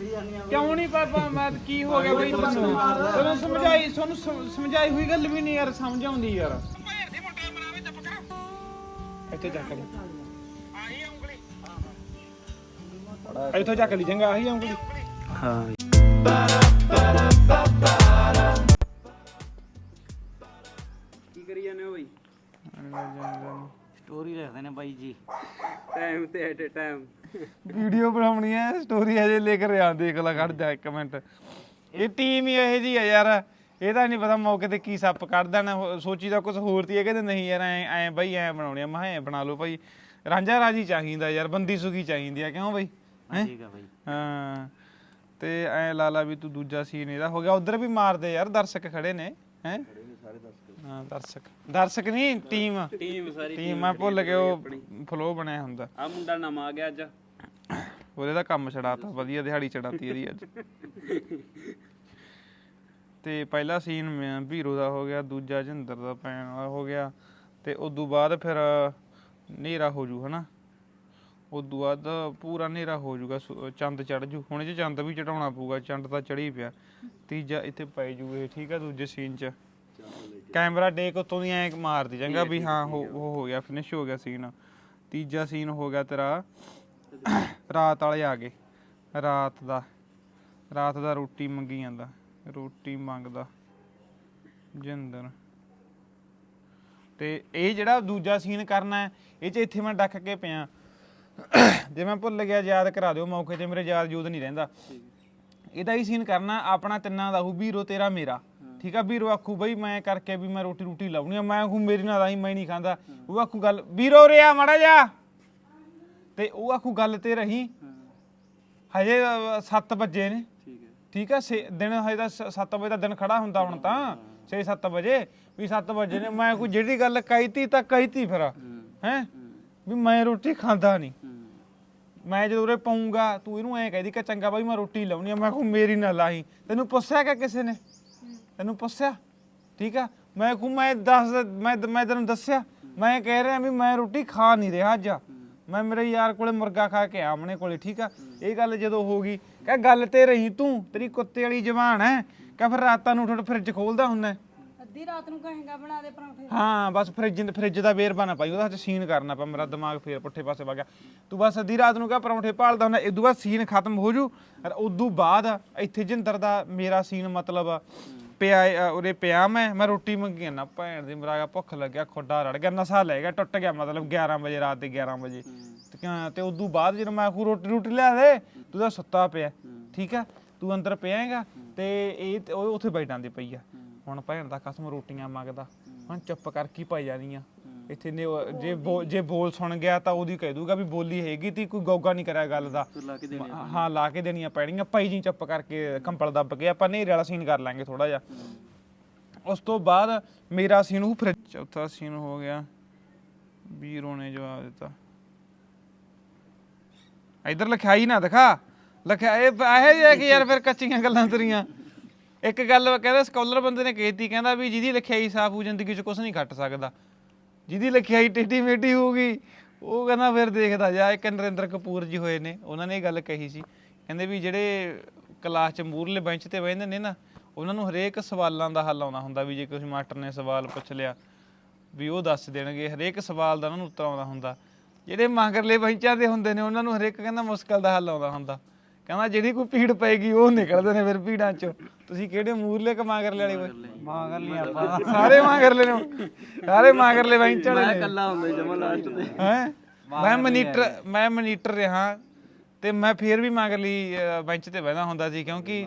ਕਿਉਂ ਨਹੀਂ ਪਾਪਾ ਮੈਂ ਕੀ ਹੋ ਗਿਆ ਬਈ? ਤੁਹਾਨੂੰ ਤੁਹਾਨੂੰ ਸਮਝਾਈ ਤੁਹਾਨੂੰ ਸਮ- ਸਮਝਾਈ ਹੋਈ ਗੱਲ ਵੀ ਨਹੀਂ ਯਾਰ ਸਮਝ ਆਉਂਦੀ ਯਾਰ। ਇੱਥੇ ਚੱਕ ਲਈ ਇੱਥੋਂ ਚੱਕ ਲਈ ਚੰਗਾ ਆਹੀ ਉਂਗਲੀ। ਹਾਂ। ਕੀ ਕਰੀ ਜਾਂਦੇ ਹੋ ਬਈ? ਸਟੋਰੀ ਲਿਖਦੇ ਨੇ ਬਾਈ ਜੀ। ਟਾਈਮ ਤੇ ਐਟ ਟਾਈਮ ਵੀਡੀਓ ਬਣਾਉਣੀ ਹੈ ਸਟੋਰੀ ਅਜੇ ਲੈ ਕੇ ਆ ਦੇਖ ਲੈ ਖੜ ਜਾ ਇੱਕ ਮਿੰਟ। ਇਹ ਟੀਮ ਹੀ ਇਹੋ ਜੀ ਆ ਯਾਰ ਇਹਦਾ ਨਹੀਂ ਪਤਾ ਮੌਕੇ ਤੇ ਕੀ ਸੱਪ ਕੱਢ ਦੇਣਾ ਹੋ- ਸੋਚੀਦਾ ਕੁਝ ਹੋਰ ਤੀ ਹੈ ਕਹਿੰਦੇ ਨਹੀਂ ਯਾਰ ਐ ਐ ਬਈ ਐ ਬਣਾਉਣੀ ਆ। ਮੈਂ ਕਿਹਾ ਐ ਬਣਾ ਲਓ ਭਾਈ ਰਾਂਝਾ ਰਾਜੀ ਚਾਹੀਦਾ ਯਾਰ ਬੰਦੀ ਸੁਖੀ ਚਾਹੀਦੀ ਆ ਕਿਉਂ ਬਈ? ਹੈਂ? ਠੀਕ ਆ ਬਾਈ। ਹਾਂ ਤੇ ਐ ਲਾ ਲਾ ਵੀ ਤੂੰ ਦੂਜਾ ਸੀਨ ਇਹਦਾ ਹੋ ਗਿਆ ਉਧਰ ਵੀ ਮਾਰਦੇ ਯਾਰ ਦਰਸ਼ਕ ਖੜੇ ਨੇ ਹੈ? ਹਾਂ ਦਰਸ਼ਕ। ਦਰਸ਼ਕ ਨਹੀਂ ਟੀਮ। ਟੀਮ ਸਾਰੀ ਟੀਮ ਮੈਂ ਭੁੱਲ ਗਿਆ ਉਹ ਫਲੋ ਬਣਿਆ ਹੁੰਦਾ। ਆ ਮੁੰਡਾ ਨਵਾਂ ਆ ਗਿਆ ਅੱਜ। ਉਹਦੇ ਦਾ ਕੰਮ ਛਡਾਤਾ ਵਧੀਆ ਦਿਹਾੜੀ ਚੜਾਤੀ ਇਹਦੀ ਅੱਜ। ਤੇ ਪਹਿਲਾ ਸੀਨ ਵੀਰੋ ਦਾ ਹੋ ਗਿਆ ਦੂਜਾ ਜਿੰਦਰ ਦਾ ਪੈਣ ਵਾਲਾ ਹੋ ਗਿਆ ਤੇ ਉਦੋਂ ਬਾਅਦ ਫਿਰ ਹਨੇਰਾ ਹੋ ਜੂ ਹਨਾ? ਉਦੋਂ ਬਾਅਦ ਪੂਰਾ ਹਨੇਰਾ ਹੋ ਜੂਗਾ ਸੁ- ਚੰਦ ਚੜ ਜੂ। ਹੁਣ ਇਹ 'ਚ ਚੰਦ ਵੀ ਚੜਾਉਣਾ ਪਊਗਾ ਚੰਦ ਤਾਂ ਚੜੀ ਪਿਆ। ਤੀਜਾ ਇੱਥੇ ਪੈ ਜੂ ਇਹ ਠੀਕ ਆ ਦੂਜੇ ਸੀਨ 'ਚ। ਕੈਮਰਾ ਡੇਕ ਉਤੋਂ ਦੀ ਐ ਮਾਰਦੀ ਚੰਗਾ ਵੀ ਹਾਂ ਹੋ ਉਹ ਹੋ। ਗਿਆ ਫਿਨਿਸ਼ ਹੋ ਗਿਆ ਸੀਨ ਤੀਜਾ ਸੀਨ ਹੋ ਗਿਆ ਤੇਰਾ ਰਾਤ ਵਾਲੇ ਆ ਗਏ। ਰਾਤ ਦਾ ਰਾਤ ਦਾ ਰੋਟੀ ਮੰਗੀ ਜਾਂਦਾ ਰੋਟੀ ਮੰਗਦਾ ਜਿੰਦਰ ਤੇ ਇਹ ਜਿਹੜਾ ਦੂਜਾ ਸੀਨ ਕਰਨਾ ਇਹ ਚ ਇੱਥੇ ਮੈਂ ਡੱਕ ਕੇ ਪਿਆ। ਜੇ ਮੈਂ ਭੁੱਲ ਗਿਆ ਯਾਦ ਕਰਾ ਦਿਓ ਮੌਕੇ ਤੇ ਮੇਰੇ ਯਾਦ ਯੂਦ ਨਹੀਂ ਰਹਿੰਦਾ। ਇਹਦਾ ਹੀ ਸੀਨ ਕਰਨਾ ਆਪਣਾ ਤਿੰਨਾਂ ਦਾ ਹੂ ਵੀਰੋ ਤੇਰਾ ਮੇਰਾ। ਠੀਕ ਆ ਵੀਰੋ ਆਖੂ ਬਈ ਮੈਂ ਕਰਕੇ ਵੀ ਮੈਂ ਰੋਟੀ ਰੋਟੀ ਲਾਉਣੀ ਆ ਮੈਂ ਆਖੂ ਮੇਰੀ ਨਾਲ ਆਈ ਮੈਂ ਨਹੀਂ ਖਾਂਦਾ। ਉਹ ਆਖੂ ਗੱਲ ਵੀਰੋ ਰਿਆ ਮੜਾ ਜਾ ਤੇ ਉਹ ਆਖੂ ਗੱਲ ਤੇ ਰਹੀ। ਹਜੇ 7 ਵਜੇ ਨੇ। ਠੀਕ ਹੈ। ਠੀਕ ਆ ਸੇ- ਦਿਨ ਹਜੇ ਤਾਂ 7 ਵਜੇ ਦਾ ਦਿਨ ਖੜਾ ਹੁੰਦਾ ਹੁਣ ਤਾਂ 6-7 ਵਜੇ। ਵੀ 7 ਵਜੇ ਨੇ ਮੈਂ ਕੋਈ ਜਿਹੜੀ ਗੱਲ ਕਹੀਤੀ ਤਾਂ ਕਹੀਤੀ ਫਿਰ। ਹੈ। ਵੀ ਮੈਂ ਰੋਟੀ ਖਾਂਦਾ ਨਹੀਂ। ਮੈਂ ਜਦੋਂ ਉਰੇ ਪਾਉਂਗਾ ਤੂੰ ਇਹਨੂੰ ਐਂ ਕਹਿਦੀ ਕਿ ਚੰਗਾ ਬਾਈ ਮੈਂ ਰੋਟੀ ਲਾਉਣੀ ਆ ਮੈਂ ਕਹੂੰ ਮੇਰੀ ਨਾ ਲਾਹੀ ਤੈਨੂੰ ਪੁੱਛਿਆ ਕਿ ਕਿਸੇ ਨੇ? ਤੈਨੂੰ ਪੁੱਛਿਆ? ਠੀਕ ਆ? ਮੈਂ ਕਹੂੰ ਮੈਂ ਦੱਸ ਮੈਂ ਮੈਂ ਤੈਨੂੰ ਦੱਸਿਆ। ਮੈਂ ਕਹਿ ਰਿਹਾ ਵੀ ਮੈਂ ਰੋਟੀ ਖਾ ਨਹੀਂ ਰਿਹਾ ਅੱਜ। ਮੈਂ ਮੇਰੇ ਯਾਰ ਕੋਲੇ ਮੁਰਗਾ ਖਾ ਕੇ ਆਪਣੇ ਕੋਲੇ ਠੀਕ ਆ? ਇਹ ਗੱਲ ਜਦੋਂ ਹੋ ਗਈ ਕਹ ਗੱਲ ਤੇ ਰਹੀ ਤੂੰ ਤੇਰੀ ਕੁੱਤੇ ਵਾਲੀ ਜ਼ਬਾਨ ਹੈ। ਕਹ ਫਿਰ ਰਾਤਾਂ ਨੂੰ ਉੱਠ ਫਰਿੱਜ ਖੋਲਦਾ ਹੁੰਦਾ ਅੱਧੀ ਰਾਤ ਨੂੰ ਕਹੇਗਾ ਬਣਾ ਦੇ ਪਰੌਂਠੇ। ਹਾਂ ਬਸ ਫ੍ਰਿਜ ਫ੍ਰਿਜ ਦਾ ਵੇਰਵਾ ਨਾ ਪਾਈ ਉਹਦਾ ਹੱਥ ਸੀਨ ਕਰਨਾ ਪਾ ਮੇਰਾ ਦਿਮਾਗ ਫੇਰ ਪੁੱਠੇ ਪਾਸੇ ਵਗ ਗਿਆ। ਤੂੰ ਬਸ ਅੱਧੀ ਰਾਤ ਨੂੰ ਕਹ ਪਰੌਂਠੇ ਭਾਲਦਾ ਹੁੰਦਾ ਇਦੋਂ ਬਾਅਦ ਸੀਨ ਖਤਮ ਹੋ ਜੂ। ਉਦੋਂ ਬਾਅਦ ਇੱਥੇ ਜਿੰਦਰ ਦਾ ਮੇਰਾ ਸੀਨ ਮਤਲਬ ਪਿਆ ਅ, ਉਰੇ ਪਿਆ ਮੈਂ ਮੈਂ ਰੋਟੀ ਮੰਗੀ ਨਾ ਭੈਣ ਦੀ ਮਰਾਗਾ ਭੁੱਖ ਲੱਗਿਆ ਖੋਡਾ ਰੜ ਗਿਆ ਨਸਾ ਲੈ ਗਿਆ ਟੁੱਟ ਗਿਆ ਮਤਲਬ 11 ਵਜੇ ਰਾਤ ਦੇ 11 ਵਜੇ। ਤੇ ਕਿਆ- ਤੇ ਉਦੋਂ ਬਾਅਦ ਜਦੋਂ ਮੈਂ ਆਖੂ ਰੋਟੀ ਰੋਟੀ ਲਿਆ ਦੇ ਤੂੰ ਤਾਂ ਸੁੱਤਾ ਪਿਆ ਠੀਕ ਆ? ਤੂੰ ਅੰਦਰ ਪਿਆਏਗਾ ਤੇ ਇਹ ਤੇ ਉਹ ਉੱਥੇ ਬੈਠਾਂ ਦੀ ਪਈ ਆ। ਹੁਣ ਭੈਣ ਦਾ ਕਸਮ ਰੋਟੀਆਂ ਮੰਗਦਾ ਹੁਣ ਚੁੱਪ ਕਰ ਕੀ ਪਾਈ ਜਾਣੀ ਆ। ਇੱਥੇ ਨੇ ਉਹ- ਜੇ ਬੋ- ਜੇ ਬੋਲ ਸੁਣ ਗਿਆ ਤਾਂ ਉਹਦੀ ਕਹਿ ਦੂਗਾ ਵੀ ਬੋਲੀ ਹੈਗੀ ਤੀ ਕੋਈ ਗੋਗਾ ਨਹੀਂ ਕਰਿਆ ਗੱਲ ਦਾ। ਲਾ ਕੇ ਦੇਣੀ ਹਾਂ ਲਾ ਕੇ ਦੇਣੀਆਂ ਪੈਣੀਆਂ ਪਾਈ ਜੀ ਚੁੱਪ ਕਰਕੇ ਕੰਪਲ ਦੱਬ ਕੇ ਆਪਾਂ ਨੇਰੇ ਵਾਲਾ ਸੀਨ ਕਰ ਲਾਂਗੇ ਥੋੜਾ ਜਿਹਾ। ਉਸ ਤੋਂ ਬਾਅਦ ਮੇਰਾ ਸੀਨ ਉਹ ਫਿਰ ਚੌਥਾ ਸੀਨ ਹੋ ਗਿਆ। ਵੀਰੋ ਨੇ ਜਵਾਬ ਦਿੱਤਾ। ਇਧਰ ਲਿਖਾਈ ਨਾ ਦਿਖਾ। ਲਿਖਿਆ ਇਹ ਇਹ ਜੇ ਕਿ ਯਾਰ ਫਿਰ ਕੱਚੀਆਂ ਗੱਲਾਂ ਤੇਰੀਆਂ। ਇੱਕ ਗੱਲ ਕਹਿੰਦਾ ਸਕਾਲਰ ਬੰਦੇ ਨੇ ਕਹੀਤੀ ਕਹਿੰਦਾ ਵੀ ਜਿਹਦੀ ਲਿਖਾਈ ਸਾਫ਼ ਹੋ ਜ਼ਿੰਦਗੀ 'ਚ ਕੁਝ ਨਹੀਂ ਘਟ ਸਕਦਾ। ਜਿਹਦੀ ਲਿਖਾਈ ਟੇਢੀ ਮੇਢੀ ਗਈ, ਉਹ ਕਹਿੰਦਾ ਫਿਰ ਦੇਖਦਾ ਜਾ ਇੱਕ ਨਰਿੰਦਰ ਕਪੂਰ ਜੀ ਹੋਏ ਨੇ, ਉਹਨਾਂ ਨੇ ਇਹ ਗੱਲ ਕਹੀ ਸੀ। ਕਹਿੰਦੇ ਵੀ ਜਿਹੜੇ ਕਲਾਸ 'ਚ ਮੂਰਲੇ ਬੈਂਚ ਤੇ ਬਹਿੰਦੇ ਨੇ ਨਾ, ਉਹਨਾਂ ਨੂੰ ਹਰੇਕ ਸਵਾਲਾਂ ਦਾ ਹੱਲ ਆਉਂਦਾ ਹੁੰਦਾ ਵੀ ਜੇ ਕੋਈ ਮਾਸਟਰ ਨੇ ਸਵਾਲ ਪੁੱਛ ਲਿਆ, ਵੀ ਉਹ ਦੱਸ ਦੇਣਗੇ, ਹਰੇਕ ਸਵਾਲ ਦਾ ਉਹਨਾਂ ਨੂੰ ਉੱਤਰ ਆਉਂਦਾ ਹੁੰਦਾ। ਜਿਹੜੇ ਮਗਰਲੇ ਬੈਂਚਾਂ ਤੇ ਹੁੰਦੇ ਨੇ, ਉਹਨਾਂ ਨੂੰ ਹਰੇਕ ਕਹਿੰਦਾ ਮੁਸ਼ਕਲ ਦਾ ਹੱਲ ਆਉਂਦਾ ਹੁੰਦਾ। ਕਹਿੰਦਾ ਜਿਹੜੀ ਕੋਈ ਭੀੜ ਪਏਗੀ ਉਹ ਨਿਕਲਦੇ ਨੇ ਫਿਰ ਭੀੜਾਂ ਚੋਂ। ਤੁਸੀਂ ਕਿਹੜੇ ਮੂਰਲੇ ਕ ਮਗਰਲੇ ਵਾਲੇ ਓਏ ਮਾਂ ਕਰ ਲਈ ਆਪਾਂ। ਸਾਰੇ ਮਗਰਲੇ ਨੇ ਸਾਰੇ ਮਗਰਲੇ ਬੈਂਚ ਵਾਲੇ ਨੇ। ਕੱਲਾ ਹੁੰਦਾ ਜਮਾ ਲਾਸਟ ਤੇ। ਹੈ? ਮੈਂ ਮਨੀਟਰ ਮੈਂ ਮਨੀਟਰ ਰਿਹਾ। ਤੇ ਮੈਂ ਫੇਰ ਵੀ ਮਗਰਲੀ ਬੈਂਚ ਤੇ ਬਹਿਦਾ ਹੁੰਦਾ ਸੀ ਕਿਉਂਕਿ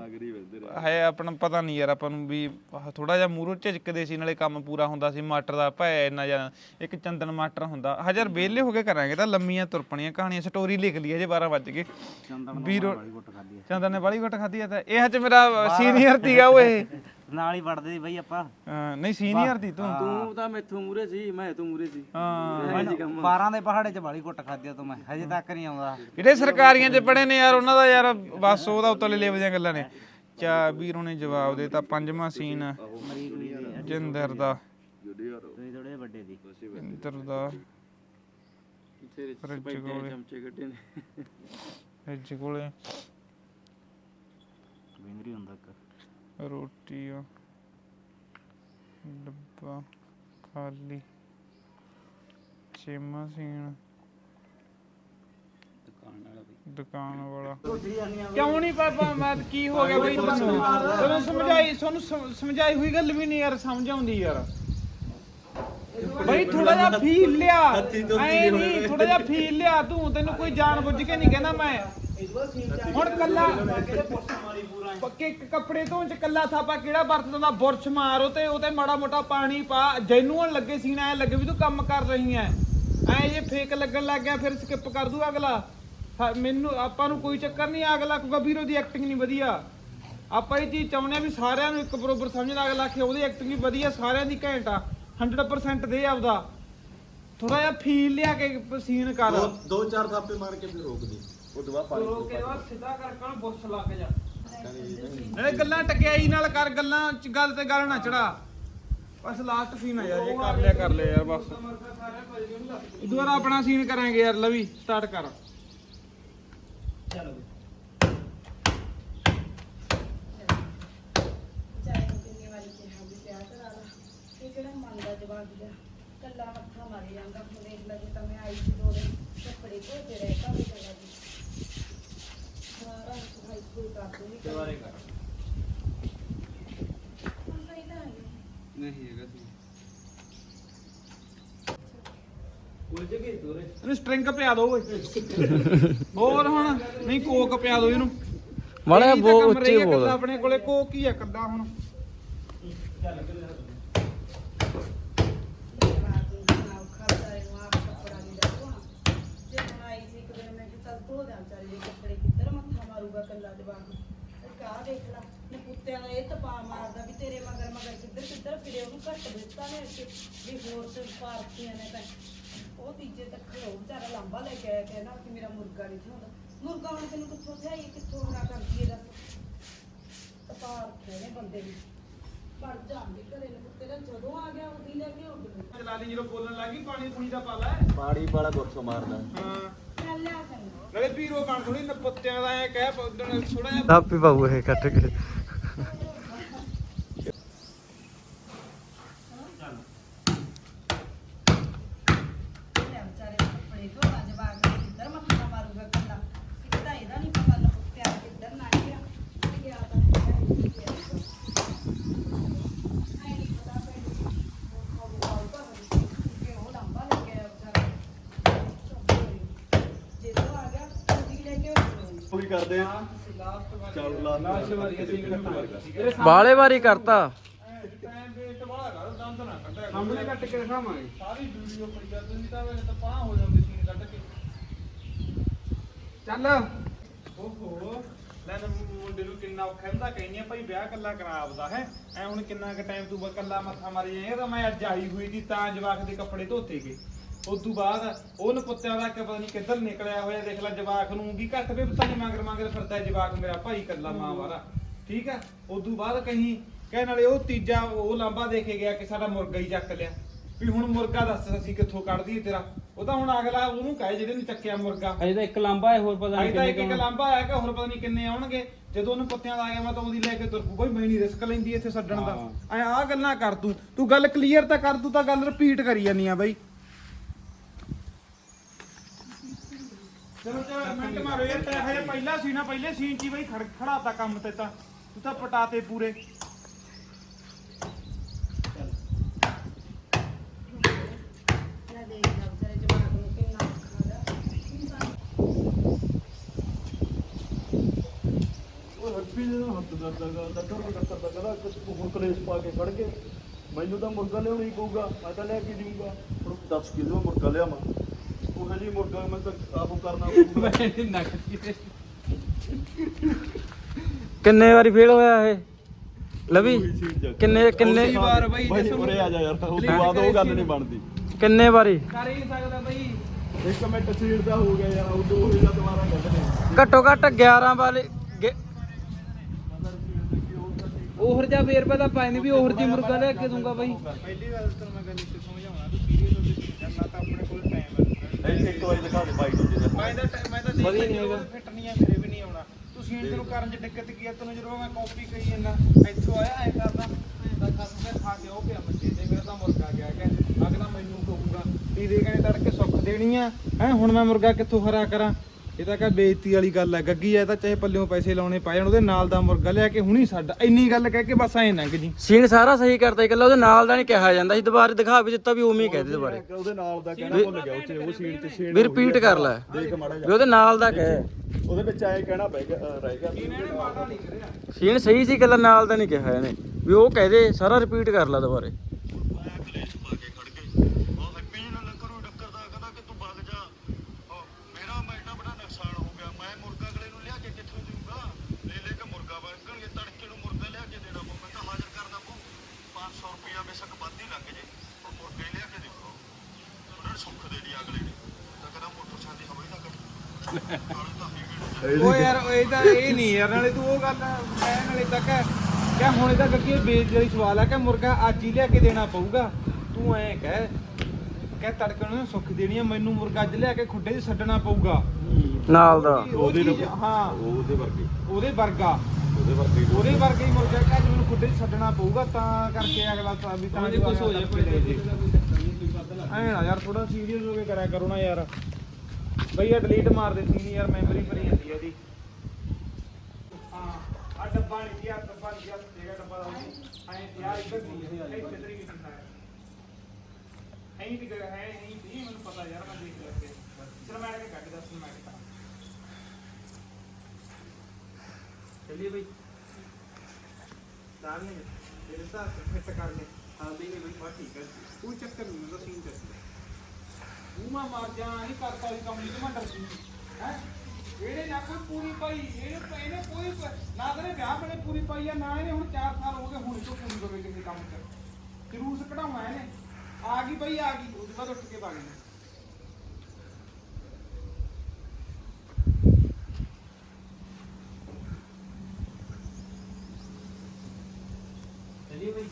ਹੈ ਆਪਣਾ ਪਤਾ ਨਹੀਂ ਯਾਰ ਆਪਾਂ ਨੂੰ ਵੀ ਥੋੜਾ ਜਿਹਾ ਮੂਰੋ ਝਿਜਕਦੇ ਸੀ ਨਾਲੇ ਕੰਮ ਪੂਰਾ ਹੁੰਦਾ ਸੀ ਮਾਸਟਰ ਦਾ ਭੈ ਇੰਨਾ ਜ਼ਿਆਦਾ ਇੱਕ ਚੰਦਨ ਮਾਸਟਰ ਹੁੰਦਾ। ਹਜ਼ਾਰ ਵਿਹਲੇ ਹੋ ਕੇ ਕਰਾਂਗੇ ਤਾਂ ਲੰਮੀਆਂ ਤੁਰਪਣੀਆਂ ਕਹਾਣੀਆਂ ਸਟੋਰੀ ਲਿਖ ਲਈ ਜੇ 12 ਵੱਜ ਗਏ। ਵੀਰੋ ਚੰਦਨ ਨੇ ਬਾਲੀ ਗੁੱਟ ਖਾਧੀ ਆ ਤਾਂ ਇਹ ਚ ਮੇਰਾ ਸੀਨੀਅਰ ਤੀਗਾ ਓਏ। ਨਾਲ ਹੀ ਪੜਦੇ ਸੀ ਬਾਈ ਆਪਾਂ। ਨਹੀਂ ਸੀਨੀਅਰ ਤੀ। ਤੂੰ ਤੂੰ ਤਾਂ ਮੈਥੋਂ ਮੂਰੇ ਸੀ ਮੈਂ ਤੂੰ ਮੂਰੇ ਸੀ। ਹਾਂ। 12 ਦੇ ਪਹਾੜੇ 'ਚ ਬਾਲੀ ਕੁੱਟ ਖਾਧੀ ਤੂੰ ਮੈਂ ਹਜੇ ਤੱਕ ਨਹੀਂ ਆਉਂਦਾ। ਜਿਹੜੇ ਸਰਕਾਰੀਆਂ 'ਚ ਪੜੇ ਨੇ ਯਾਰ ਉਹਨਾਂ ਦਾ ਯਾਰ ਬਸ ਉਹਦਾ ਉਤਲੇ ਲੈਵ ਦੀਆਂ ਗੱਲਾਂ ਨੇ। ਚਾ ਵੀਰੋਂ ਨੇ ਜਵਾਬ ਦੇਤਾ ਪੰਜਵਾਂ ਸੀਨ। ਜਿੰਦਰ ਦਾ। ਤੁਸੀਂ ਥੋੜੇ ਵੱਡੇ ਸੀ ਜਿੰਦਰ ਦਾ। ਤੇਰੇ ਫਰਿੱਜ ਬੈਠੇ ਕੋਲੇ। ਚਮਚੇ ਕੱਢੇ ਨੇ। ਫ੍ਰਿਜ ਕੋਲੇ। ਰੋਟੀਆਂ ਡੱਬਾ। ਖਾਲੀ। ਛੇਵਾਂ ਸੀਨ। ਦੁਕਾਨ ਵਾਲਾ। ਕਿਉਂ ਨਹੀਂ ਪਾਪਾ, ਮੈਂ ਕੀ ਹੋ ਗਿਆ ਬਈ? ਤੁਹਾਨੂੰ ਤੁਹਾਨੂੰ ਸਮਝਾਈ, ਤੁਹਾਨੂੰ ਸਮ- ਸਮਝਾਈ ਹੋਈ ਗੱਲ ਵੀ ਨਹੀਂ ਯਾਰ, ਸਮਝ ਆਉਂਦੀ ਯਾਰ। ਬਈ ਥੋੜਾ ਜਿਹਾ ਫੀਲ ਲਿਆ, ਐ ਨਹੀਂ ਥੋੜਾ ਜਿਹਾ ਫੀਲ ਲਿਆ ਤੂੰ, ਤੈਨੂੰ ਕੋਈ ਜਾਣ ਬੁੱਝ ਕੇ ਨਹੀਂ ਕਹਿੰਦਾ ਮੈਂ। ਹੁਣ ਕੱਲਾ ਪੱਕੇ ਇੱਕ ਕੱਪੜੇ ਧੋਣ ਚ ਕੱਲਾ ਥਾਪਾ ਕਿਹੜਾ ਵਰਤਦਾ? ਬੁਰਸ਼ ਮਾਰੋ ਤੇ, ਉਹ ਤੇ ਮਾੜਾ ਮੋਟਾ ਪਾਣੀ ਪਾ ਜੈਨੂਅਨ ਲੱਗੇ ਸੀ ਐ ਲੱਗੇ ਵੀ ਤੂੰ ਕੰਮ ਕਰ ਰਹੀ ਐ। ਐ ਜੇ ਫੇਕ ਲੱਗਣ ਲੱਗ ਗਿਆ, ਫਿਰ ਸਕਿਪ ਕਰ ਦੂ ਅਗਲਾ। ਮੈਨੂੰ ਆਪਾਂ ਨੂੰ ਕੋਈ ਚੱਕਰ ਨਹੀਂ ਅਗਲਾ ਕਹੂਗਾ ਵੀਰੋ ਦੀ ਐਕਟਿੰਗ ਨਹੀਂ ਵਧੀਆ। ਆਪਾਂ ਇਹ ਚੀਜ਼ ਚਾਹੁੰਦੇ ਆ ਵੀ ਸਾਰਿਆਂ ਨੂੰ ਇੱਕ ਬਰੋਬਰ ਸਮਝਦਾ ਅਗਲਾ ਕਿ ਉਹਦੀ ਐਕਟਿੰਗ ਵੀ ਵਧੀਆ ਸਾਰਿਆਂ ਦੀ ਘੈਂਟ ਆ। 100% ਦੇ ਆਪਦਾ। ਥੋੜਾ ਜਿਹਾ ਫੀਲ ਲਿਆ ਕੇ ਸੀਨ ਕਰ। ਦੋ ਦੋ ਚਾਰ ਥਾਪੇ ਮਾਰ ਕੇ ਫਿਰ ਰੋਕ ਦੇ ਉਹ ਦੁਆ ਪਾਣੀ ਕੇ ਬਾਅਦ ਸਿੱਧਾ ਕਰ ਕਣ ਬੁੱਸ ਲੱਗ ਜਾ। ਨਾਲੇ ਗੱਲਾਂ ਟਕਿਆਈ ਨਾਲ ਕਰ ਗੱਲਾਂ ਚ ਗੱਲ ਤੇ ਗੱਲ ਨਾ ਚੜਾ। ਬਸ ਲਾਸਟ ਸੀਨ ਆ ਯਾਰ ਇਹ ਕਰ ਲਿਆ ਕਰ ਲਿਆ ਯਾਰ ਬਸ। ਦੁਬਾਰਾ ਆਪਣਾ ਸੀਨ ਕਰਾਂਗੇ ਯਾਰ ਲਵੀ ਸਟਾਰਟ ਕਰ। ਚਾਹੇ ਨੂੰ ਕਿੰਨੀ ਵਾਰੀ ਕਿਹਾ ਵੀ ਵਿਆਹ ਕਰਾ ਲਾ ਇਹ ਕਿਹੜਾ ਮੰਨਦਾ ਜਵਾਬ ਦਾ ਕੱਲਾ ਮੱਥਾ ਮਾਰੀ ਜਾਂਦਾ ਹੁਣ ਦੇਖ ਲੈ ਜੇ ਤਾਂ ਮੈਂ ਆਈ ਸੀ ਦੋ ਦਿਨ ਕੱਪੜੇ ਧੋਤੇ ਰਹੇ ਤਾਂ ਵੀ ਚਲਾ ਜੀ ਸਾਰਾ ਹਾਈ ਸਕੂਲ ਕਰ ਦੂੰਗੀ ਦੁਬਾਰੇ ਕਰ ਹੁਣ ਸਹੀ ਤਾਂ ਹੈ ਨੀ। ਨਹੀਂ ਹੈਗਾ ਸੀ ਇਹਨੂੰ ਸਟ੍ਰਿੰਗ ਪਿਆ ਦੋ ਓਏ। ਹੋਰ ਹੁਣ ਨਹੀਂ ਕੋਕ ਪਿਆ ਦੋ ਇਹਨੂੰ। ਮਾੜਾ ਇਹੀ ਤਾਂ ਬੋ ਕੰਮ ਉੱਚੀ ਰਹੀ ਆ ਬੋਲ। ਇਕੱਲਾ ਆਪਣੇ ਕੋਲੇ ਕੋਕ ਹੀ ਆ ਕੱਲਾ ਹੁਣ। ਦੇ ਦਾ ਤੇਰੇ ਉਹ ਤੀਜੇ ਤੱਕ ਉਹ ਵਿਚਾਰਾ ਲੰਬਾ ਲੈ ਕੇ ਆਇਆ ਕਹਿੰਦਾ ਕਿ ਮੇਰਾ ਮੁਰਗਾ ਨਹੀਂ ਥਾਉਂਦਾ ਮੁਰਗਾ ਹੁਣ ਤੈਨੂੰ ਕਿੱਥੋਂ ਥਿਆਈ ਕਿੱਥੋਂ ਨਾ ਕਰਦੀ ਇਹ ਦੱਸ। ਤਪਾ ਰੱਖੇ ਨੇ ਬੰਦੇ ਨੇ। ਪੜ ਜਾਂਦੇ ਘਰੇ ਨੂੰ ਕੁੱਤੇ ਦਾ ਜਦੋਂ ਆ ਗਿਆ ਉਹਦੀ ਲੈ ਕੇ ਉੱਡ ਗਈ। ਚਲਾ ਲਈ ਜਦੋਂ ਬੋਲਣ ਲੱਗੀ ਪਾਣੀ ਪੂਣੀ ਦਾ ਪਾ ਲੈ। ਪਾਣੀ ਵਾਲਾ ਗੁਰਸੋ ਮਾਰਦਾ। ਹਾਂ। ਚੱਲ ਲਿਆ ਚੰਗਾ ਨਾਲੇ ਪੀਰੋ ਬਣ ਥੋੜੀ ਨਪੱਤਿਆਂ ਦਾ ਐ ਕਹਿ ਥੋੜਾ ਜਿਹਾ ਥਾਪੀ ਪਾਉ ਇਹ ਕੱਟ ਕੇ ਲੈ ਵਿਚਾਰੇ ਦੇ ਕੱਪੜੇ ਧੋਣਾ ਜਵਾਕ ਨੇ ਕਿੱਧਰ ਮੱਥਾ ਮਾਰੂਗਾ ਕੱਲਾ ਇੱਕ ਤਾਂ ਇਹਦਾ ਨਹੀਂ ਪਤਾ ਲੱਗ ਕਿੱਧਰ ਨਾ ਗਿਆ ਤੇ ਗਿਆ ਤਾਂ ਹੈਗਾ ਹੀ ਗਿਆ ਐ ਨਹੀਂ ਪਤਾ ਪਿੰਡ ਉਹ ਆਊਗਾ ਕਿ ਉਹ ਲੰਬਾ ਲੈ ਕੇ ਆਇਆ ਵਿਚਾਰਾ ਜਦੋਂ ਆ ਗਿਆ ਉਹਦੀ ਲੈ ਕੇ ਉਹ ਉਹੀ ਕਰਦੇ ਆ। ਲਾਸਟ ਵਾਰ ਚੱਲ ਲਾ ਲਾਸਟ ਵਾਰੀ ਅਸੀਂ ਕੱਟਾਂਗੇ ਬਾਲੇ ਵਾਰੀ ਕਰਤਾ ਟਾਈਮ ਵੇਸਟ ਵਾਲਾ ਕਰ ਦੰਦ ਨਾ ਕੱਢਿਆ ਸਾਹਮਣੇ ਕੱਟ ਕੇ ਦਿਖਾਵਾਂਗੇ। ਸਾਰੀ ਵੀਡੀਓ ਪਈ ਜਾ ਤੁਸੀਂ ਤਾਂ ਵੇ ਤਾਂ ਪਾਹ ਹੋ ਜਾਂਦੇ ਸੀਨ ਕੱਢ ਕੇ। ਚੱਲ। ਓਹੋ ਲੈ ਨਾ ਮੁੰਡੇ ਨੂੰ ਕਿੰਨਾ ਔਖਾ ਹੁੰਦਾ ਕਹਿੰਦੀ ਆ ਭਾਈ ਵਿਆਹ ਕੱਲਾ ਕਰਾ ਆਪਦਾ ਹੈ। ਐ ਹੁਣ ਕਿੰਨਾ ਕੁ ਟਾਈਮ ਤੂੰ ਕੱਲਾ ਮੱਥਾ ਮਾਰੀ ਜਾਏਗਾ ਤਾਂ ਮੈਂ ਅੱਜ ਆਈ ਹੋਈ ਦੀ ਤਾਂ ਜਵਾਕ ਦੇ ਕੱਪੜੇ ਧੋਤੇ ਗਏ। ਤੋਂ ਬਾਅਦ ਉਹ ਨਪੁੱਤਿਆਂ ਦਾ ਕਿ ਪਤਾ ਨਹੀਂ ਕਿੱਧਰ ਨਿਕਲਿਆ ਹੋਇਆ ਦੇਖ ਲੈ ਜਵਾਕ ਨੂੰ ਵੀ ਘੱਟ ਵੀ ਪਤਾ ਨਹੀਂ ਮੰਗਰ ਮੰਗਰ ਫਿਰਦਾ ਜਵਾਕ ਮੇਰਾ ਭਾਈ ਕੱਲਾ ਮਾਂ ਵਾਲਾ। ਠੀਕ ਆ? ਤੋਂ ਬਾਅਦ ਕਹੀਂ ਕਹਿਣ ਵਾਲੇ ਉਹ ਤੀਜਾ ਉਹ ਲਾਂਬਾ ਦੇ ਕੇ ਗਿਆ ਕਿ ਸਾਡਾ ਮੁਰਗਾ ਹੀ ਚੱਕ ਲਿਆ। ਵੀ ਹੁਣ ਮੁਰਗਾ ਦੱਸ ਅਸੀਂ ਕਿੱਥੋਂ ਕੱਢ ਦਈਏ ਤੇਰਾ? ਉਹ ਤਾਂ ਹੁਣ ਅਗਲਾ ਉਹਨੂੰ ਕਹੇ ਜਿਹੜੇ ਨੇ ਚੱਕਿਆ ਮੁਰਗਾ। ਅਜੇ ਤਾਂ ਇੱਕ ਲਾਂਬਾ ਹੈ ਹੋਰ ਪਤਾ ਅਜੇ ਨਹੀਂ ਤਾਂ ਇੱਕ ਕਿੰਨੇ ਇੱਕ ਲਾਂਬਾ ਆਇਆ ਕਿ ਹੋਰ ਪਤਾ ਨਹੀਂ ਕਿੰਨੇ ਆਉਣਗੇ। ਜਦੋਂ ਉਹਨੂੰ ਕੁੱਤਿਆਂ ਦਾ ਆ ਗਿਆ ਮੈਂ ਤਾਂ ਉਹਦੀ ਲੈ ਕੇ ਤੁਰ ਪੂ ਕੋਈ ਮੈਂ ਨਹੀਂ ਰਿਸਕ ਲੈਂਦੀ ਇੱਥੇ ਛੱਡਣ ਦਾ। ਐ ਆ ਗੱਲਾਂ ਕਰ ਤੂੰ। ਤੂੰ ਗੱਲ ਕਲੀਅਰ ਤਾਂ ਕਰ ਤੂੰ ਤਾਂ ਗੱਲ ਰਿਪੀਟ ਕਰੀ ਜਾਨੀ ਆ ਬਾਈ। ਚਲੋ ਚਲੋ ਮਿੰਟ ਮਾਰੋ ਯਾਰ ਤੇ ਹਜੇ ਪਹਿਲਾ ਸੀ ਨਾ ਪਹਿਲੇ ਸੀਨ 'ਚ ਹੀ ਬਾਈ ਖੜ ਖੜਾਤਾ ਕੰਮ ਤੇ ਤਾਂ। ਤੂੰ ਤਾਂ ਪਟਾਤੇ ਪੂਰੇ। ਦਾ ਉਹ ਹੱਥੀ ਦੇ ਹੱਥ ਦਰਦ ਕਰਦਾ ਕਰ ਕਰਦਾ ਕਰਦਾ ਕੁਝ ਹੁਣ ਕਲੇਸ਼ ਪਾ ਕੇ ਫੜ ਕੇ। ਮੈਨੂੰ ਤਾਂ ਮੁਰਗਾ ਲਿਆਉਣਾ ਪਊਗਾ, ਮੈਂ ਤਾਂ ਲੈ ਕੇ ਜਾਊਂਗਾ। ਹੁਣ ਦੱਸ ਕਿਲੋ ਮੁਰਗਾ ਲਿਆਵਾਂ? ਉਹ ਜੀ ਮੁਰਗਾ ਮੈਂ ਤਾਂ ਆਪ ਕਰਨਾ ਪਊਗਾ। ਕਿੰਨੇ ਵਾਰੀ ਫੇਲ ਹੋਇਆ ਇਹ? ਲਵੀ। ਕਿੰਨੇ ਕਿੰਨੇ ਉਸੀ ਵਾਰ ਬਾਈ ਬਾਈ ਜਿਸਮ- ਉਰੇ ਆ ਜਾ ਯਾਰ ਉਸ ਤੋਂ ਬਾਅਦ ਉਹ ਗੱਲ ਨਹੀਂ ਬਣਦੀ। ਕਿੰਨੇ ਵਾਰੀ? ਕਰ ਹੀ ਨਹੀਂ ਸਕਦਾ ਬਾਈ। ਇੱਕ ਮਿੰਟ ਸੀਟ ਦਾ ਹੋ ਗਿਆ ਯਾਰ ਉਹ ਦੋ ਹੀ ਦਾ ਦੁਬਾਰਾ ਕੱਢਣੇ ਘੱਟੋ ਘੱਟ 11 ਵਾਲੇ ਉਹਰ ਜਾ ਫੇਰ ਪਤਾ ਪਾਇਨੇ ਵੀ ਉਹਰ ਜੀ ਮੁਰਗਾ ਲੈ ਕੇ ਦੂੰਗਾ ਬਾਈ। ਪਹਿਲੀ ਵਾਰ ਤੈਨੂੰ ਮੈਂ ਗੱਲ ਇੱਥੇ ਸਮਝਾਉਣਾ ਤੂੰ ਸੀਰੀਅਸ ਹੋ ਕੇ ਨਾ ਤਾਂ ਆਪਣੇ ਕੋਲ ਟਾਈਮ ਹੈ ਇੱਕ ਇੱਕ ਵਾਰੀ ਦਿਖਾ ਦੇ ਬਾਈ ਦੂਜੇ ਦਾ। ਮੈਂ ਤਾਂ ਟੈ- ਮੈਂ ਤਾਂ ਦੇਖ ਵਧੀਆ ਲਿਆ ਨਹੀਂ ਜਦੋਂ ਹੈਗਾ। ਫਿੱਟ ਨਹੀਂ ਆ ਮੇਰੇ ਵੀ ਨਹੀਂ ਆਉਣਾ। ਤੂੰ ਮਸ਼ੀਨ ਤੈਨੂੰ ਕਰਨ ਚ ਦਿੱਕਤ ਕੀ ਆ? ਤੈਨੂੰ ਜਦੋਂ ਮੈਂ ਕਾਪੀ ਕਰੀ ਜਾਂਦਾ ਇੱਥੋਂ ਆਇਆ ਐ ਕਰਦਾ ਐਂ ਦਾ ਖਸ ਮੈਂ ਖਾ ਕੇ ਉਹ ਪਿਆ ਮੰਜੇ ਤੇ ਮੇਰਾ ਤਾਂ ਮੁਰਗਾ ਗਿਆ ਕਿ ਅਗਲਾ ਮੈਨੂੰ ਕਹੂਗਾ ਵੀ ਦੇ ਕਹਿੰਦੇ ਤੜਕੇ ਸੁੱਖ ਦੇਣੀ ਆ। ਹੈ ਹੁਣ ਮੈਂ ਮੁਰਗਾ ਕਿੱਥੋਂ ਹਰਾ ਕਰਾਂ? ਇਹ ਤਾਂ ਕਹ ਬੇਇੱਜ਼ਤੀ ਵਾਲੀ ਗੱਲ ਹੈ। ਗੱਗੀ ਐ ਤਾਂ ਚਾਹੇ ਪੱਲਿਓਂ ਪੈਸੇ ਲਾਉਣੇ ਪੈ ਜਾਣ ਉਹਦੇ ਨਾਲ ਦਾ ਮੁਰਗਾ ਲਿਆ ਕੇ ਹੁਣੀ ਸਾਡਾ ਇੰਨੀ ਗੱਲ ਕਹਿ ਕੇ ਬਸ ਐਂ ਲੰਘ ਜੀ। ਸੀਨ ਸਾਰਾ ਸਹੀ ਕਰਤਾ ਇਕੱਲਾ ਉਹਦੇ ਨਾਲ ਦਾ ਨਹੀਂ ਕਿਹਾ ਜਾਂਦਾ। ਸੀ ਦੁਬਾਰੇ ਦਿਖਾ ਵੀ ਦਿੱਤਾ ਵੀ ਉਵੇਂ ਹੀ ਕਹਦੇ ਦੁਬਾਰੇ। ਉਹਦੇ ਨਾਲ ਦਾ ਕਹਿਣਾ ਭੁੱਲ ਗਿਆ ਉੱਥੇ ਉਹ ਸੀਨ ਤੇ ਸੀਨ ਵੀ ਰਿਪੀਟ ਕਰ ਲੈ। ਦੇਖ ਮਾੜਾ ਵੀ ਉਹਦੇ ਨਾਲ ਦਾ ਕਹੇ। ਉਹਦੇ ਵਿੱਚ ਆਏ ਕਹਿਣਾ ਪੈ ਗਿਆ ਅਹ ਰਹਿ ਗਿਆ ਸੀਨ ਸਹੀ ਸੀ ਇਕੱਲਾ ਨਾਲ ਦਾ ਨਹੀਂ ਕਿਹਾ ਇਹਨੇ। ਵੀ ਉਹ ਕਹਦੇ ਸਾਰਾ ਰਿਪੀਟ ਕਰ ਲੈ ਦੁਬਾਰੇ ਕਲੇਸ਼ ਪਾ ਕੇ ਖੜ ਗਏ ਉਹ ਹੈਪੀ ਜੀ ਨਾਲ ਕਰੋ ਡੱਕਰ ਦਾ ਕਹਿੰਦਾ ਕਿ ਤੂੰ ਵਗ ਜਾ ਉਹ ਮੇਰਾ ਮੈਡਾ ਬੜਾ ਨੁਕਸਾਨ ਹੋ ਗਿਆ ਮੈਂ ਮੁਰਗਾ ਅਗਲੇ ਨੂੰ ਲਿਆ ਕੇ ਕਿੱਥੋਂ ਦੇਊਗਾ ਲੈ ਲੈ ਕੇ ਮੁਰਗਾ ਵਗਣਗੇ ਤੜਕੇ ਨੂੰ ਮੁਰਗਾ ਲਿਆ ਕੇ ਦੇਣਾ ਪਊ ਮੈਂ ਤਾਂ ਹਾਜ਼ਰ ਕਰਨਾ ਪਊ 500 ਰੁਪਇਆ ਬੇਸ਼ੱਕ ਵੱਧ ਹੀ ਲੱਗ ਜੇ ਪਰ ਮੁਰਗਾ ਹੀ ਲਿਆ ਕੇ ਦੇਖੋ ਉਹਨਾਂ ਨੇ ਸੁੱਖ ਦੇ ਦੀ ਅਗਲੇ ਨੇ ਤਾਂ ਕਹਿੰਦਾ ਮੋਟਰਸਾਈਕਲ ਦੀ ਹਵਾ ਹੀ ਨਾ ਕਰ ਉਹ ਯਾਰ ਇਹ ਤਾਂ ਇਹ ਨਹੀਂ ਯਾਰ ਨਾਲੇ ਤੂੰ ਉਹ ਗੱਲ ਮੈਂ ਨਾਲੇ ਤੱਕ ਕਿ ਹੁਣ ਇਹਦਾ ਕੱਕੀ ਬੇਇੱਜ਼ਤੀ ਵਾਲੀ ਸਵਾਲ ਹੈ ਕਿ ਮੁਰਗਾ ਅੱਜ ਹੀ ਲਿਆ ਕੇ ਦੇਣਾ ਪਊਗਾ? ਤੂੰ ਐਂ ਕਹਿ ਕਹਿ ਤੜਕਣ ਨੂੰ ਸੁੱਖ ਦੇਣੀ ਆ ਮੈਨੂੰ ਮੁਰਗਾ ਅੱਜ ਲਿਆ ਕੇ ਖੁੱਡੇ 'ਚ ਛੱਡਣਾ ਪਊਗਾ। ਨਾਲ ਦਾ। ਉਹ ਚੀਜ਼ ਹਾਂ। ਉਹਦੇ ਵਰਗੇ। ਉਹਦੇ ਵਰਗਾ। ਉਹਦੇ ਵਰਗੇ ਉਹਦੇ ਵਰਗਾ ਹੀ ਮੁਰਗਾ ਕਿ ਅੱਜ ਮੈਨੂੰ ਖੁੱਡੇ 'ਚ ਛੱਡਣਾ ਪਊਗਾ ਤਾਂ ਕਰਕੇ ਅਗਲਾ ਤਾਂ ਵੀ ਤਾਂ ਕੁਝ ਹੋ ਜਾਏ ਕੋਈ ਐ ਨਾ ਯਾਰ ਥੋੜਾ ਸੀਰੀਅਸ ਹੋ ਕੇ ਕਰਿਆ ਕਰੋ ਨਾ ਯਾਰ ਬਈ ਇਹ ਡਿਲੀਟ ਮਾਰ ਦੇ ਸੀਨ ਯਾਰ ਮੈਮਰੀ ਭਰੀ ਜਾਂਦੀ ਹੈ ਇਹਦੀ ਹਾਂ ਆ ਡੱਬਾ ਨਹੀਂ ਗਿਆ ਡੱਬਾ ਨਹੀਂ ਗਿਆ ਤੇਰਾ ਡੱਬਾ ਦਾ ਐ ਯਾਰ ਇੱਧਰ ਨਹੀਂ ਹੈ ਇੱਧਰ ਤੇਰੀ ਵੀ ਨਹੀਂ ਹੈ ਐਂ ਵੀ ਕਰ ਹੈ ਨਹੀਂ ਨਹੀਂ ਮੈਨੂੰ ਪਤਾ ਯਾਰ ਮੈਂ ਦੇਖ ਲਿਆ ਚਲ ਮੈਂ ਕੇ ਕੱਢ ਦੱਸ ਮੈਂ ਕਿਹਾ चलिए भाई डाल लेंगे मेरे साथ फिट कर ले ਸਕਦੇ ਨੇ ਬਈ ਬਾ ਠੀਕ ਹੈ ਕੋਈ ਚੱਕਰ ਨਹੀਂ, ਉਹਦਾ ਸੀਨ ਚੱਕਰ ਮੂੰਹਾਂ ਮਾਰ ਜਾ ਨਹੀਂ ਕਰ ਕੋਈ ਕੰਮ ਨਹੀਂ ਮੈਂ ਡਰਦੀ ਹੈ? ਇਹਨੇ ਨਾ ਕੋਈ ਪੂਰੀ ਪਾਈ, ਇਹਨੇ ਇਹਨੇ ਕੋਈ ਨਾ ਤੇਰੇ ਵਿਆਹ ਵੇਲੇ ਪੂਰੀ ਪਾਈ ਆ, ਨਾ ਇਹਨੇ ਹੁਣ 4 ਸਾਲ ਹੋ ਗਏ, ਹੁਣ ਤੋਂ ਪੂਰੀ ਕਰੇ ਕਿਸੇ ਕੰਮ ਚ ਜਰੂਰ ਕਢਾਉਣਾ ਇਹਨੇ। ਆ ਗਈ ਬਈ, ਆ ਗਈ। ਉਹਦੇ ਬਾਅਦ ਉੱਠ ਕੇ ਭਾਗ ਗਈ। ਚਲਿਏ ਬਈ।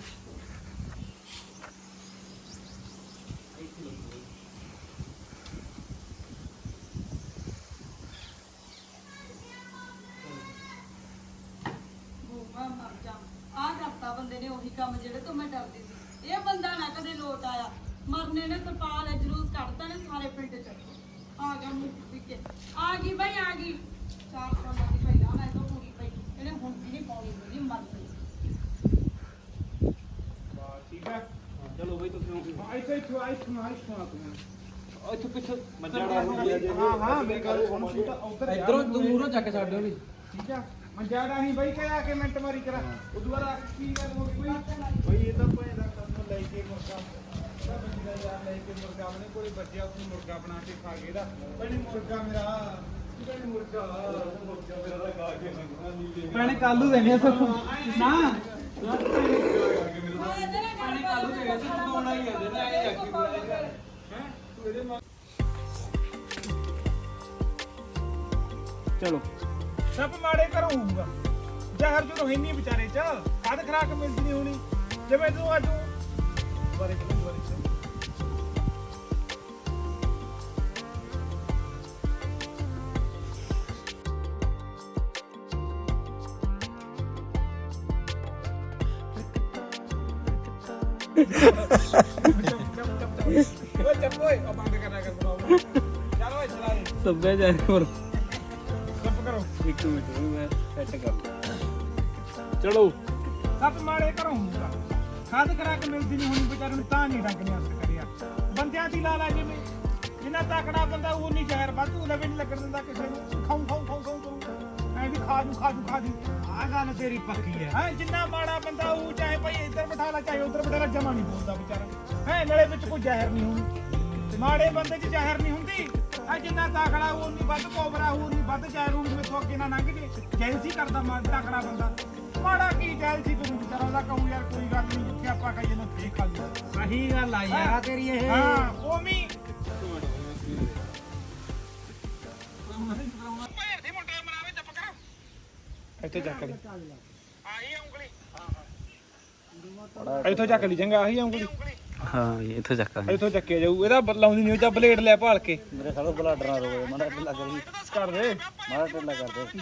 ਇਹਨੇ ਨੇ ਤਰਪਾਲ ਹੈ ਜਲੂਸ ਕੱਢਤਾ ਨੇ ਸਾਰੇ ਪਿੰਡ ਚ। ਆ ਗਿਆ ਮੁੱਕ ਕੇ ਆ ਗਈ ਭਾਈ ਆ ਗਈ। ਚਾਰ ਪੰਜ ਦੀ ਭਾਈ ਆ ਮੈਂ ਤਾਂ ਹੋ ਗਈ ਭਾਈ ਇਹਨੇ ਹੁਣ ਵੀ ਨਹੀਂ ਪਾਉਣੀ ਮੇਰੀ ਮਰ ਗਈ ਠੀਕ ਹੈ। ਚਲੋ ਭਾਈ ਤੁਸੀਂ ਇੱਥੇ ਇੱਥੇ ਇੱਥੇ ਨਾ ਇੱਥੇ ਨਾ ਤੁਸੀਂ ਇੱਥੇ ਪਿੱਛੇ ਮੰਜਾੜਾ ਹੋ ਗਿਆ ਜੇ ਹਾਂ ਹਾਂ ਮੇਰੀ ਗੱਲ ਸੁਣ ਛੋਟਾ ਉਧਰ ਇਧਰੋਂ ਤੂੰ ਮੂਹਰੋਂ ਚੱਕ ਛੱਡਿਓ ਨਹੀਂ ਠੀਕ ਆ। ਮੰਜਾੜਾ ਹੀ ਬਾਈ ਕਹਿਆ ਕੇ ਮਿੰਟ ਮਾਰੀ ਕਰਾ। ਉਦੋਂ ਬਾਅਦ ਕੀ ਗੱਲ ਹੋ ਗਈ ਬਈ? ਇਹ ਤਾਂ ਭਾਈ ਦਾ ਕੰਮ ਲੈ ਕੇ ਮੁਰਗਾ ਤਾਂ ਬੰਦੀ ਦਾ ਯਾਰ ਲੈ ਕੇ ਮੁਰਗਾ ਆਪਣੇ ਕੋਲੇ ਬੱਜਿਆ ਉੱਥੇ ਮੁਰਗਾ ਬਣਾ ਕੇ ਖਾ ਗਏ ਦਾ ਬਈ ਮੁਰਗਾ ਮੇਰਾ ਬਈ ਮੁਰਗਾ ਮੁਰਗਾ ਮੇਰਾ ਦਾ ਖਾ ਕੇ ਮੰਗਣਾ ਨਹੀਂ ਭੈਣੇ ਕੱਲੂ ਦੇਣੇ ਸੋ ਨਾ ਪਾਣੀ ਕਾਲੂ ਦੇ ਵਿੱਚ ਆਉਣਾ ਹੀ ਆ ਦੇ ਨਾ। ਇਹ ਅੱਗੇ ਬੁਲਾਏਗਾ ਹੈ ਤੂੰ ਇਹਦੇ ਚਲੋ। ਸਭ ਮਾੜੇ ਘਰੋਂ ਕਰੂੰਗਾ ਜ਼ਹਿਰ ਜੋ ਹੈ ਨਹੀਂ ਵਿਚਾਰੇ ਚ। ਕਦ ਖਰਾਕ ਮਿਲਦੀ ਨਹੀਂ ਹੋਣੀ। ਜਿਵੇਂ ਤੂੰ ਅੱਜ ਸੱਭਿਆਚਾਰ ਪਰ ਚੁੱਪ ਕਰੋ ਇੱਕ ਮਿੰਟ ਮੈਂ ਸੈੱਟ ਕਰ ਚਲੋ ਸੱਪ ਮਾੜੇ ਘਰੋਂ ਹੁੰਦਾ ਖਾਦ ਕਰਾ ਕੇ ਮਿਲਦੀ ਨਹੀਂ ਹੋਣੀ ਵਿਚਾਰੇ ਨੂੰ ਤਾਂ ਨਹੀਂ ਡੰਗ ਨੇ ਅਸਰ ਕਰਿਆ। ਬੰਦਿਆਂ ਦੀ ਲਾਲਾ ਜਿਵੇਂ ਜਿੰਨਾ ਤਕੜਾ ਬੰਦਾ ਉਹ ਨਹੀਂ ਜ਼ਹਿਰ ਵਾਧੂ ਲਵੇ ਨਹੀਂ ਲੱਗਣ ਦਿੰਦਾ ਕਿਸੇ ਨੂੰ। ਖਾਉ ਖਾਉ ਖਾਉ ਖਾਉ ਖਾਉ ਐ ਵੀ ਖਾ ਜੂ ਖਾ ਜੂ ਖਾ ਜੂ। ਆ ਗੱਲ ਤੇਰੀ ਪੱਕੀ ਹੈ। ਹਾਂ ਜਿੰਨਾ ਮਾੜਾ ਬੰਦਾ ਉਹ ਚਾਹੇ ਭਾਈ ਇੱਧਰ ਬਿਠਾ ਲਾ ਚਾਹੇ ਉੱਧਰ ਬਿਠਾ ਲਾ ਜਮਾ ਨਹੀਂ ਬੋਲਦਾ ਵਿਚਾਰਾ। ਹੈ ਨਾਲੇ ਵਿੱਚ ਕੋਈ ਜ਼ਹਿਰ ਨਹੀਂ ਹੋਣੀ ਮਾੜੇ ਬੰਦੇ 'ਚ ਜ਼ਹਿਰ ਨਹੀਂ ਹੁੰਦੀ। ਆ ਜਿੰਨਾ ਤਕੜਾ ਉਹ ਨਹੀਂ ਵੱਧ ਕੋਬਰਾ ਉਹ ਨਹੀਂ ਵੱਧ ਜ਼ਹਿਰ ਉਹ ਮੇਥੋਂ ਅੱਗੇ ਨਾ ਲੰਘ ਜੇ। ਜੈਲਸੀ ਕਰਦਾ ਮਾੜਾ ਤਕੜਾ ਬੰਦਾ। ਮਾੜਾ ਕੀ ਜੈਲਸੀ ਕਰੂ ਵਿਚਾਰਾ ਉਹਦਾ ਕਹੂੰ ਯਾਰ ਕੋਈ ਗੱਲ ਨਹੀਂ ਜਿੱਥੇ ਆਪਾਂ ਕਹੀਏ ਨਾ ਫੇਕ ਖਾ ਲਿਆ ਸਹੀ ਗੱਲ ਆ ਯਾਰ ਤੇਰੀ ਇਹ। ਹਾਂ ਉਹ ਵੀ ਇੱਥੇ ਚੱਕ ਦੇ ਆਹੀ ਉਂਗਲੀ। ਇੱਥੋਂ ਚੱਕ ਲਈ ਚੰਗਾ ਆਹੀ ਉਂਗਲੀ। ਹਾਂ ਇੱਥੋਂ ਚੱਕਾਂਗੇ। ਇੱਥੋਂ ਚੱਕਿਆ ਜਾਊ ਇਹਦਾ ਲਾਉਂਦੀ ਨਹੀਂ ਉਹ ਜਾਂ ਬਲੇਡ ਲੈ ਭਾਲ ਕੇ। ਮੇਰੇ ਸਾਲੋ ਬਲਾਡਰ ਰੋਏ ਮਾੜਾ ਢਿੱਲਾ ਕਰੀ। ਕਰ ਦੇ। ਮਾੜਾ ਢਿੱਲਾ ਕਰ ਦੇ।